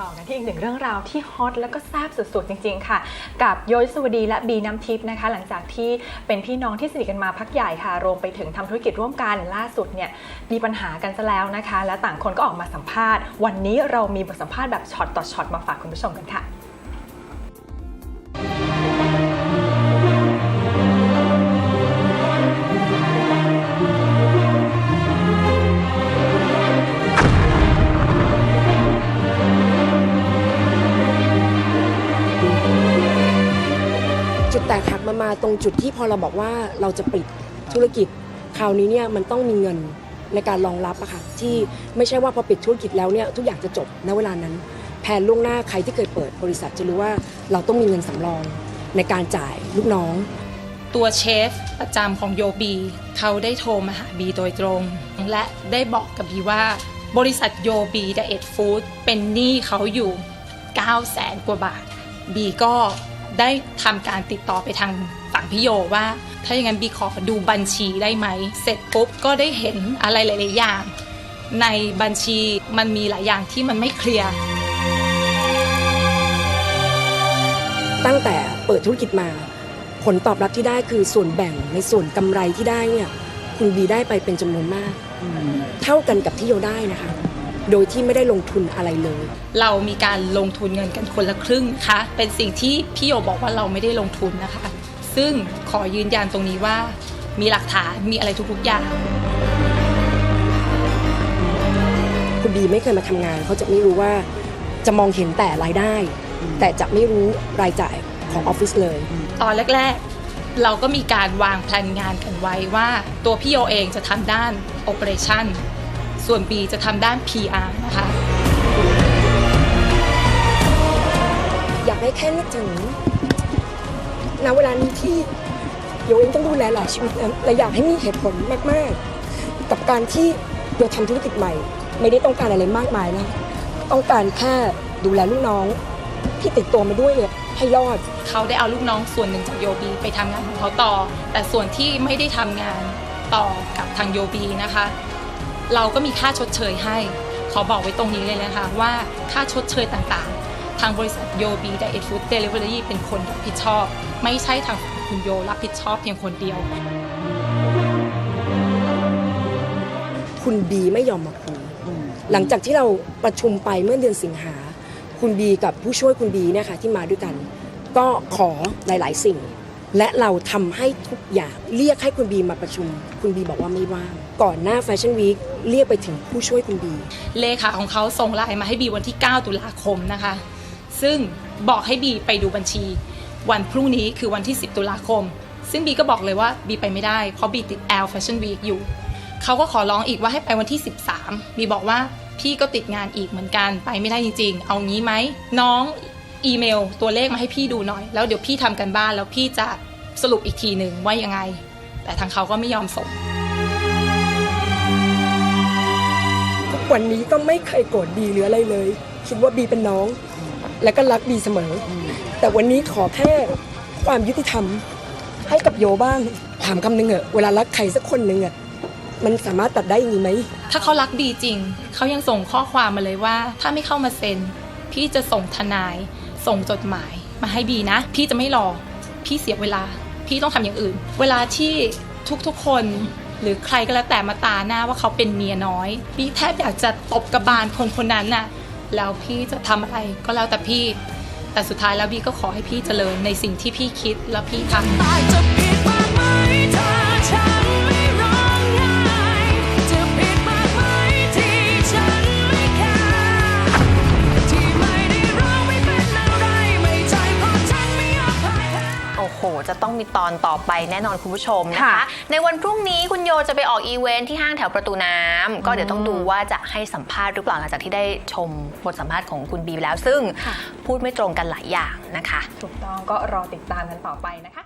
ต่อกันที่อีกหนึ่งเรื่องราวที่ฮอตแล้วก็แซ่บสุดๆ จริงๆ ค่ะ กับโยยสวดีและบีน้ำทิพย์นะคะ หลังจากที่เป็นพี่น้องที่สนิทกันมาพักใหญ่ค่ะ รวมไปถึงทำธุรกิจร่วมกันล่าสุดเนี่ยมีปัญหากันซะแล้วนะคะ และต่างคนก็ออกมาสัมภาษณ์ วันนี้เรามีบทสัมภาษณ์แบบช็อตต่อช็อตมาฝากคุณผู้ชมกันค่ะ จุดแตกหักมามาตรงจุดที่พอเราบอกว่าเราจะปิดธุรกิจ คราวนี้เนี่ยมันต้องมีเงินในการรองรับอะค่ะที่ไม่ใช่ว่าพอปิดธุรกิจแล้วเนี่ยทุกอย่างจะจบณเวลานั้นแผนล่วงหน้าใครที่เคยเปิดบริษัทจะรู้ว่าเราต้องมีเงินสำรองในการจ่ายลูกน้อง ตัวเชฟประจำของโยบีเขาได้โทรมาหาบีโดยตรง และได้บอกกับบีว่า บริษัทโยบีไดเอทฟู้ดเป็นหนี้เขาอยู่9แสนกว่าบาท บีก็ ได้ทำการติดต่อไปทางฝั่งพี่โยว่า ถ้าอย่างนั้นบีขอดูบัญชีได้ไหม เสร็จปุ๊บก็ได้เห็นอะไรหลาย ๆ อย่าง ในบัญชีมันมีหลายอย่างที่มันไม่เคลียร์ตั้งแต่เปิดธุรกิจมา ผลตอบรับที่ได้คือส่วนแบ่งในส่วนกำไรที่ได้เนี่ยคุณบีได้ไปเป็นจำนวนมาก เท่ากันกับที่โยได้นะคะ โดยที่ไม่ได้ลงทุนอะไรเลย เรามีการลงทุนเงินกันคนละครึ่งนะคะเป็นสิ่งที่พี่โยบอกว่าเราไม่ได้ลงทุนนะคะ ซึ่งขอยืนยันตรงนี้ว่ามีหลักฐานมีอะไรทุกๆอย่างคุณบีไม่เคยมาทำงานเขาจะไม่รู้ว่าจะมองเห็นแต่รายได้ แต่จะไม่รู้รายจ่ายของออฟฟิศเลย ตอนแรกๆ เราก็มีการวางแผนงานกันไว้ว่า ตัวพี่โยเองจะทำด้าน Operation ส่วนบีจะทำด้าน PR นะคะ อยากให้แค่นึกถึงณเวลานี้ที่โยเองต้องดูแลหลายชีวิตนะและอยากให้มีเหตุผลมาก ๆ กับการที่โยทำธุรกิจใหม่ ไม่ได้ต้องการอะไรมากมายนะต้องการแค่ดูแลลูกน้อง ที่ติดตัวมาด้วยเนี่ยให้รอด เขาได้เอาลูกน้องส่วนหนึ่งจากโยบีไปทำงานของเขาต่อ แต่ส่วนที่ไม่ได้ทำงานต่อกับทางโยบีนะคะ เราก็มีค่าชดเชยให้ ขอบอกไว้ตรงนี้เลยนะคะว่าค่าชดเชยต่างๆ ทางบริษัทโยบีไดเอทฟู้ดเดลิเวอรี่เป็นคนรับผิดชอบ ไม่ใช่ทางคุณโยรับผิดชอบเพียงคนเดียว คุณบีไม่ยอมมาคุยหลังจากที่เราประชุมไปเมื่อเดือนสิงหา คุณบีกับผู้ช่วยคุณบีเนี่ยค่ะที่มาด้วยกัน ก็ขอหลาย ๆ สิ่ง และเราทำให้ทุกอย่างเรียกให้คุณบีมาประชุม คุณบีบอกว่าไม่ว่างก่อนหน้าแฟชั่นวีคเรียกไปถึงผู้ช่วยคุณบี เลขาของเขาส่งไลน์มาให้บีวันที่ 9 ตุลาคมนะคะ ซึ่งบอกให้บีไปดูบัญชี วันพรุ่งนี้คือวันที่ 10 ตุลาคม ซึ่งบีก็บอกเลยว่าบีไปไม่ได้ เพราะบีติด L Fashion Week อยู่ เขาก็ขอร้องอีกว่าให้ไปวันที่ 13 บีบอกว่าพี่ก็ติดงานอีกเหมือนกันไปไม่ได้จริง ๆ เอางี้ไหมน้อง อีเมลตัวเลขมาให้พี่ดูหน่อย แล้วเดี๋ยวพี่ทำกันบ้านแล้วพี่จะสรุปอีกทีหนึ่งว่ายังไง แต่ทางเขาก็ไม่ยอมส่งทุกวันนี้ก็ไม่เคยโกรธบีหรืออะไรเลย คิดว่าบีเป็นน้อง และก็รักบีเสมอ แต่วันนี้ขอแค่ความยุติธรรม ให้กับโยบ้างถามคำหนึ่งเหอะเวลารักใครสักคนหนึ่งอะมันสามารถตัดได้อย่างนี้ไหม ถ้าเขารักบีจริง เขายังส่งข้อความมาเลยว่า ถ้าไม่เข้ามาเซ็น พี่จะส่งทนาย ส่งจดหมายมาให้บีนะ พี่จะไม่รอ พี่เสียเวลา พี่ต้องทำอย่างอื่น เวลาที่ทุกๆคนหรือใครก็แล้วแต่มาตาหน้าว่าเขาเป็นเมียน้อยบีแทบอยากจะตบกระบาลคนคนนั้นน่ะ แล้วพี่จะทำอะไรก็แล้วแต่พี่ แต่สุดท้ายแล้วบีก็ขอให้พี่เจริญในสิ่งที่พี่คิดและพี่ทำ หจะต้องมีตอนต่อไปแน่นอนคุณผู้ชมนะคะค่ะในวันพรุ่งนี้คุณโยจะไปออกอีเวนท์ที่ห้างแถวประตูน้ำก็เดี๋ยวต้องดูว่าจะให้สัมภาษณ์หรือเปล่าหลังจากที่ได้ชมบทสัมภาษณ์ของคุณบีไปแล้ว ซึ่งพูดไม่ตรงกันหลายอย่างนะคะ ถูกต้องก็รอติดตามกันต่อไปนะคะ